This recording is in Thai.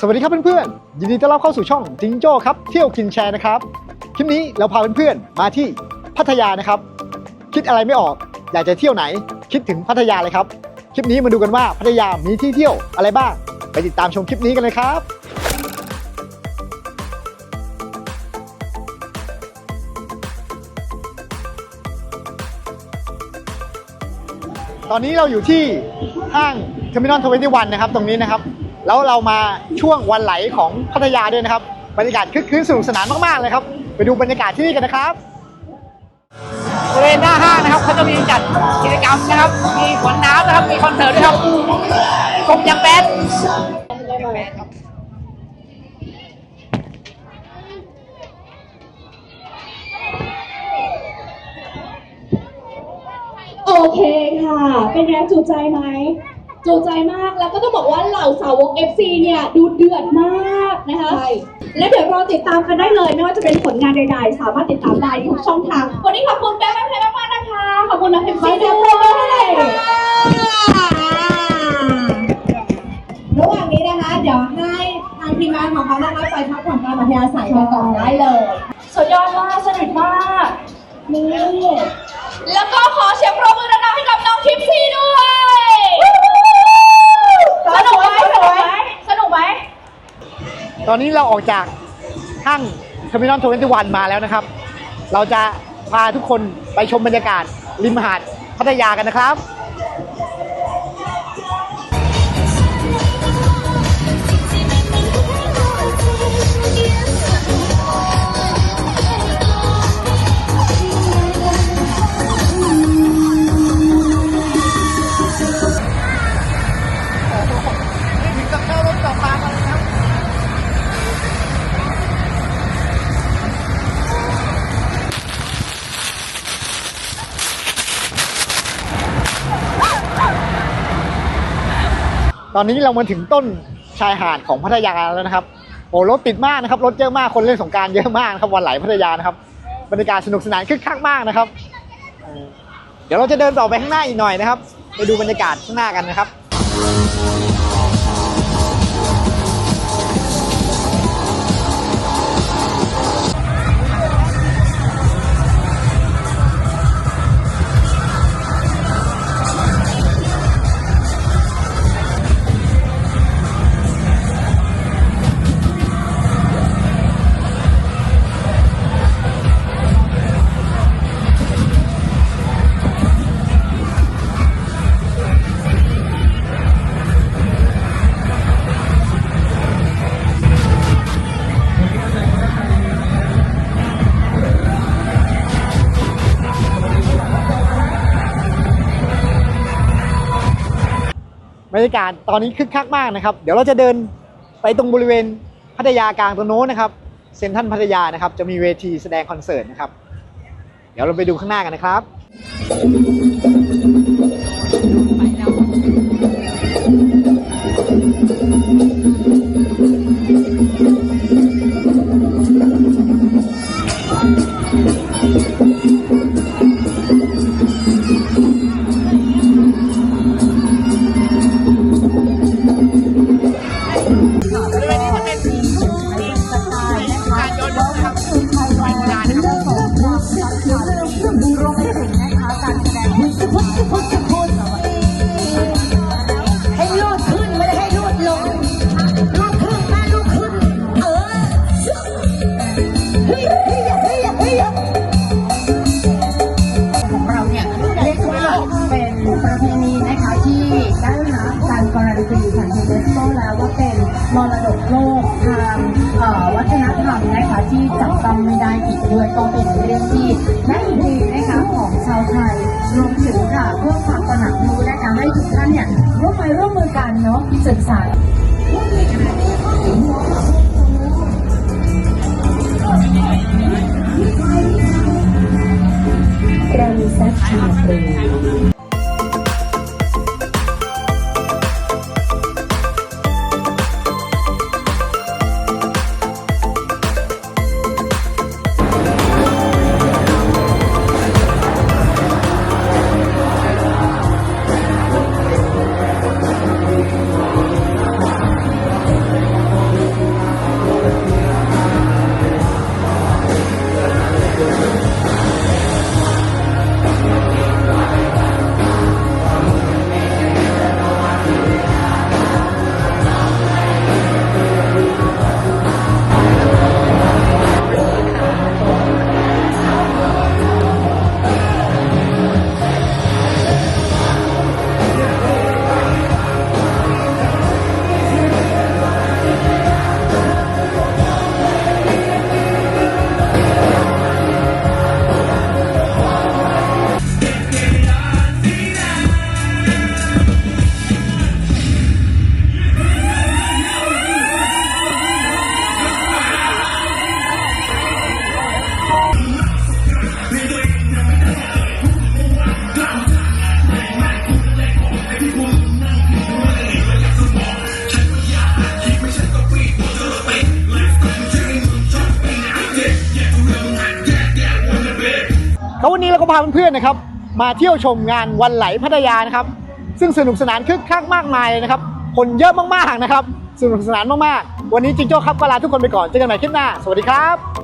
สวัสดีครับเพื่อนๆ ยินดีต้อนรับเข้าสู่ช่องจิงโจ้ครับเที่ยวกินแชร์นะครับ คลิปนี้เราพาเพื่อนๆมาที่พัทยานะครับ คิดอะไรไม่ออก อยากจะเที่ยวไหน คิดถึงพัทยาเลยครับ คลิปนี้มาดูกันว่าพัทยามีที่เที่ยวอะไรบ้าง ไปติดตามชมคลิปนี้กันเลยครับตอนนี้เราอยู่ที่ห้างเทอร์มินอลทเวนตี้วันนะครับ ตรงนี้นะครับ แล้วเรามาช่วงวันไหลของพัทยาด้วยนะครับ บรรยากาศคึกคืนสนุกสนานมากๆเลยครับ ไปดูบรรยากาศที่นี่กันนะครับบริเวณหน้าห้างนะครับเขาจะมีจัดกิจกรรมนะครับ มีขนน้ำนะครับ มีคอนเสิร์ตด้วยครับกบยังแบดโอเคค่ะ เป็นไงจุใจไหม จุใจมากแล้วก็ต้องบอกว่าเหล่าสาวก FC เนี่ยดูเดือดมากนะคะ และเดี๋ยวรอติดตามกันได้เลยไม่ว่าจะเป็นผลงานใดๆ สามารถติดตามได้ทุกช่องทาง วันนี้ขอบคุณแป๊บแป๊บเพลมากๆนะคะ ขอบคุณนะเพมซีด้วยระหว่างนี้นะคะ เดี๋ยวให้ทางทีมงานของเขานะคะไปพักผ่อนตามอัธยาศัยกันก่อนได้เลยสุดยอดมากสนุกมากนี่แล้วก็ขอเสียงปรบมือดังๆให้กับน้องทิพซี่ด้วย สนุกไหมสนุกไหมสนุกไหม ตอนนี้เราออกจากห้างเทอร์มินอลทเวนตี้วันมาแล้วนะครับ เราจะพาทุกคนไปชมบรรยากาศริมหาดพัทยากันนะครับ ตอนนี้เรามาถึงต้นชายหาดของพัทยาแล้วนะครับ โอ้รถติดมากนะครับ รถเยอะมาก คนเล่นสงการเยอะมากนะครับ วันไหลพัทยานะครับ บรรยากาศสนุกสนานคึกคักมากนะครับ เดี๋ยวเราจะเดินต่อไปข้างหน้าอีกหน่อยนะครับ ไปดูบรรยากาศข้างหน้ากันนะครับ บรรยากาศตอนนี้คึกคักมากนะครับ เดี๋ยวเราจะเดินไปตรงบริเวณพัทยากลางตรงโน้นนะครับเซ็นทรัลพัทยานะครับ จะมีเวทีแสดงคอนเสิร์ตนะครับ เดี๋ยวเราไปดูข้างหน้ากันนะครับบ ร่วมมือร่วมมือกันเนาะศึกษาเรามีแซ่บชาเาเพื่อนๆนะครับ มาเที่ยวชมงานวันไหลพัทยานะครับ ซึ่งสนุกสนานคึกคักมากมายเลยนะครับ คนเยอะมากๆนะครับ สนุกสนานมากๆ วันนี้จิงโจ้ครับก็ลาทุกคนไปก่อนเจอกันใหม่คลิปหน้า สวัสดีครับ